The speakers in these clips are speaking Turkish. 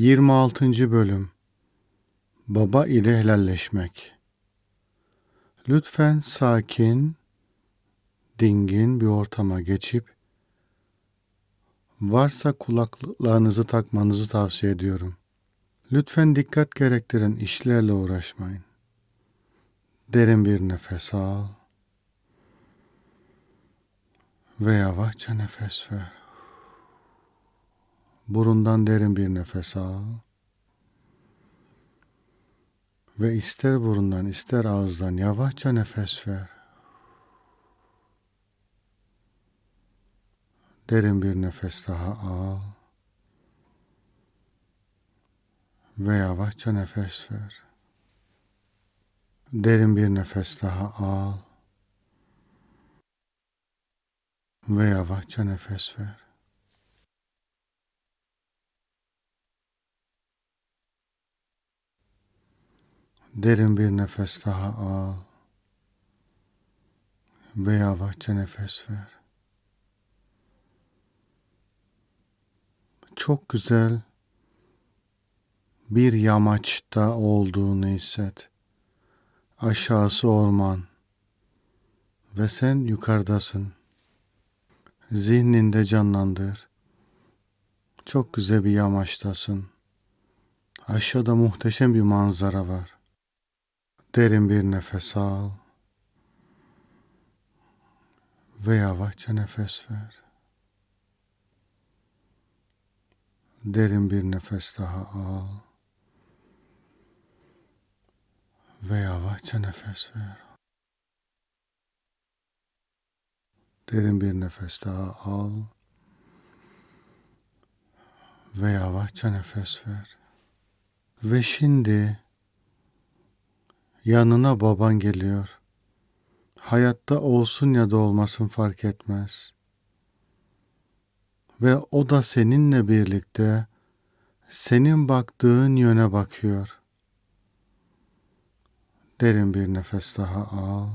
26. Bölüm Baba ile helalleşmek Lütfen sakin, dingin bir ortama geçip varsa kulaklıklarınızı takmanızı tavsiye ediyorum. Lütfen dikkat gerektiren işlerle uğraşmayın. Derin bir nefes al ve yavaşça nefes ver. Burundan derin bir nefes al. Ve ister burundan ister ağızdan yavaşça nefes ver. Derin bir nefes daha al. Ve yavaşça nefes ver. Derin bir nefes daha al. Ve yavaşça nefes ver. Derin bir nefes daha al. Ve yavaşça nefes ver. Çok güzel bir yamaçta olduğunu hisset. Aşağısı orman ve sen yukarıdasın. Zihninde canlandır. Çok güzel bir yamaçtasın. Aşağıda muhteşem bir manzara var. Derin bir nefes al. Ve yavaşça nefes ver. Derin bir nefes daha al. Ve yavaşça nefes ver. Derin bir nefes daha al. Ve yavaşça nefes ver. Ve şimdi Yanına baban geliyor. Hayatta olsun ya da olmasın fark etmez. Ve o da seninle birlikte senin baktığın yöne bakıyor. Derin bir nefes daha al.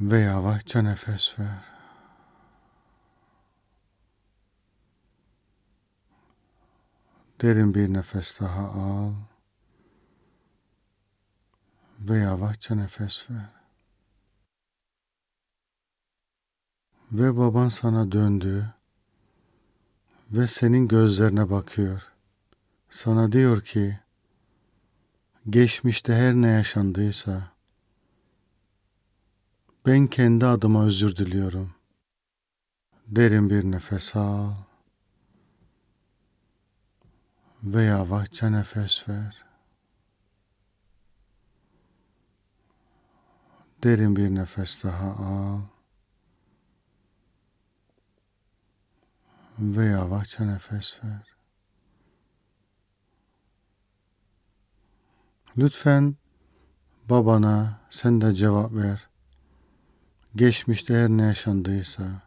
Ve yavaşça nefes ver. Derin bir nefes daha al ve yavaşça nefes ver. Ve baban sana döndü ve senin gözlerine bakıyor. Sana diyor ki, geçmişte her ne yaşandıysa, ben kendi adıma özür diliyorum. Derin bir nefes al ve yavaşça nefes ver. Derin bir nefes daha al. Ve yavaşça nefes ver. Lütfen babana sen de cevap ver. Geçmişte her ne yaşandıysa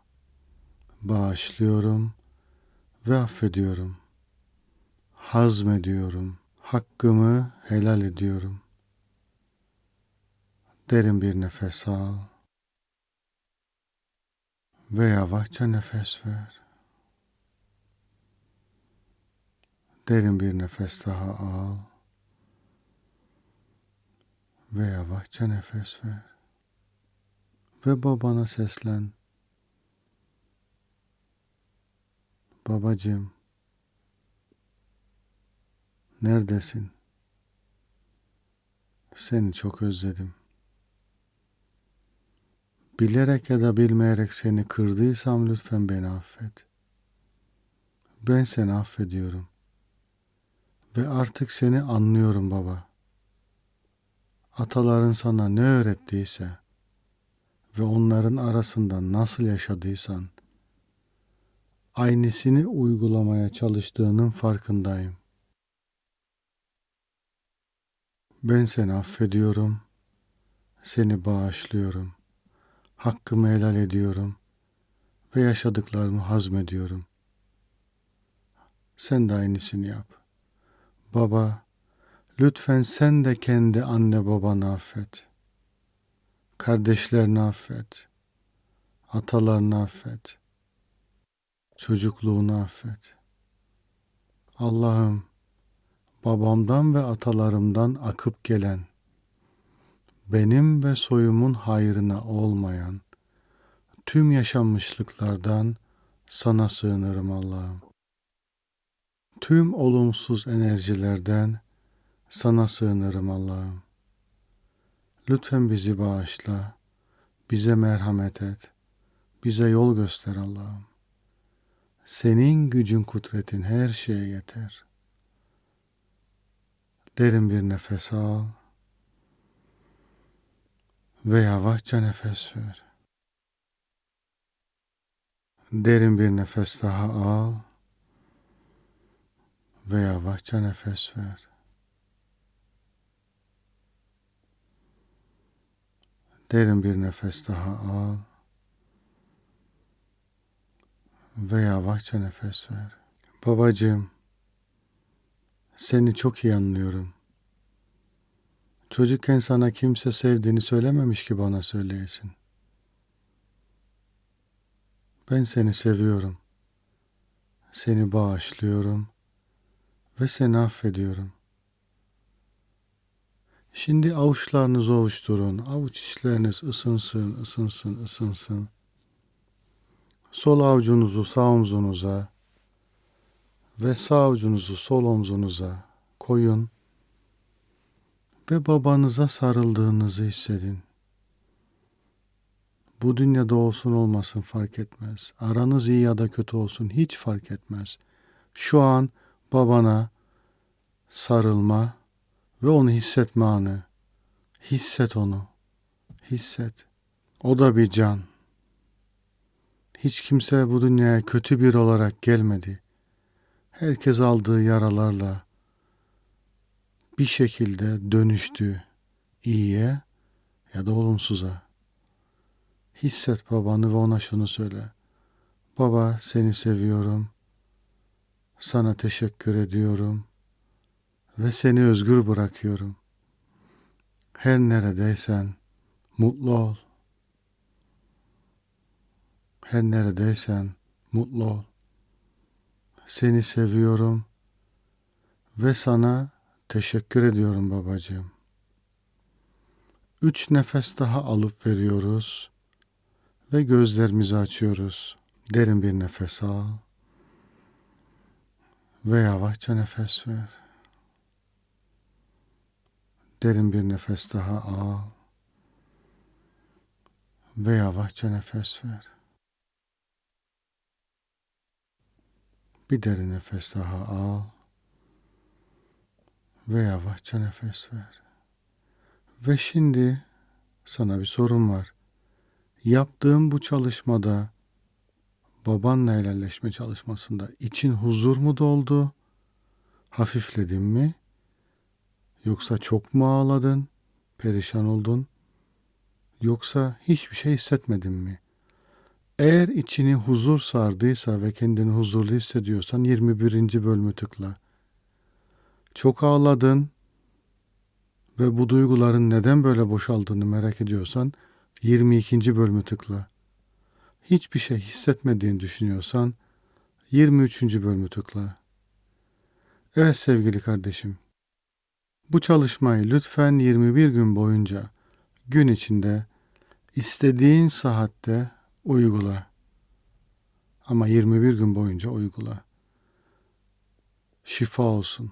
bağışlıyorum ve affediyorum. Hazmediyorum. Hakkımı helal ediyorum.'' Derin bir nefes al. Ve yavaşça nefes ver. Derin bir nefes daha al. Ve yavaşça nefes ver. Ve babana seslen. Babacığım, neredesin? Seni çok özledim. Bilerek ya da bilmeyerek seni kırdıysam lütfen beni affet. Ben seni affediyorum. Ve artık seni anlıyorum baba. Ataların sana ne öğrettiyse ve onların arasında nasıl yaşadıysan aynısını uygulamaya çalıştığının farkındayım. Ben seni affediyorum, seni bağışlıyorum hakkımı helal ediyorum ve yaşadıklarımı hazmediyorum. Sen de aynısını yap. Baba, lütfen sen de kendi anne babanı affet. Kardeşlerini affet. Atalarını affet. Çocukluğunu affet. Allah'ım babamdan ve atalarımdan akıp gelen benim ve soyumun hayrına olmayan tüm yaşanmışlıklardan sana sığınırım Allah'ım. Tüm olumsuz enerjilerden sana sığınırım Allah'ım. Lütfen bizi bağışla, bize merhamet et, bize yol göster Allah'ım. Senin gücün kudretin her şeye yeter. Derin bir nefes al ve yavaşça nefes ver. Derin bir nefes daha al ve yavaşça nefes ver. Derin bir nefes daha al ve yavaşça nefes ver. Babacığım, seni çok iyi anlıyorum. Çocukken sana kimse sevdiğini söylememiş ki bana söyleyesin. Ben seni seviyorum. Seni bağışlıyorum ve seni affediyorum. Şimdi avuçlarınızı ovuşturun. Avuç içleriniz ısınsın, ısınsın, ısınsın. Sol avucunuzu sağ omzunuza ve sağ avucunuzu sol omzunuza koyun ve babanıza sarıldığınızı hissedin. Bu dünyada olsun olmasın fark etmez. Aranız iyi ya da kötü olsun hiç fark etmez. Şu an babana sarılma ve onu hissetme anı. Hisset onu. Hisset. O da bir can. Hiç kimse bu dünyaya kötü bir olarak gelmedi. Herkes aldığı yaralarla bir şekilde dönüştü iyiye ya da olumsuza. Hisset babanı ve ona şunu söyle. Baba seni seviyorum. Sana teşekkür ediyorum ve seni özgür bırakıyorum. Her neredeysen mutlu ol. Her neredeysen mutlu ol. Seni seviyorum ve sana teşekkür ediyorum babacığım. Üç nefes daha alıp veriyoruz ve gözlerimizi açıyoruz. Derin bir nefes al ve yavaşça nefes ver. Derin bir nefes daha al ve yavaşça nefes ver. Bir derin nefes daha al ve yavaşça nefes ver. Ve şimdi sana bir sorum var. Yaptığım bu çalışmada babanla helalleşme çalışmasında için huzur mu doldu? Hafifledin mi? Yoksa çok mu ağladın? Perişan oldun? Yoksa hiçbir şey hissetmedin mi? Eğer içini huzur sardıysa ve kendini huzurlu hissediyorsan 21. bölümü tıkla. Çok ağladın ve bu duyguların neden böyle boşaldığını merak ediyorsan 22. bölümü tıkla. Hiçbir şey hissetmediğini düşünüyorsan 23. bölümü tıkla. Evet sevgili kardeşim. Bu çalışmayı lütfen 21 gün boyunca gün içinde istediğin saatte uygula. Ama 21 gün boyunca uygula. Şifa olsun.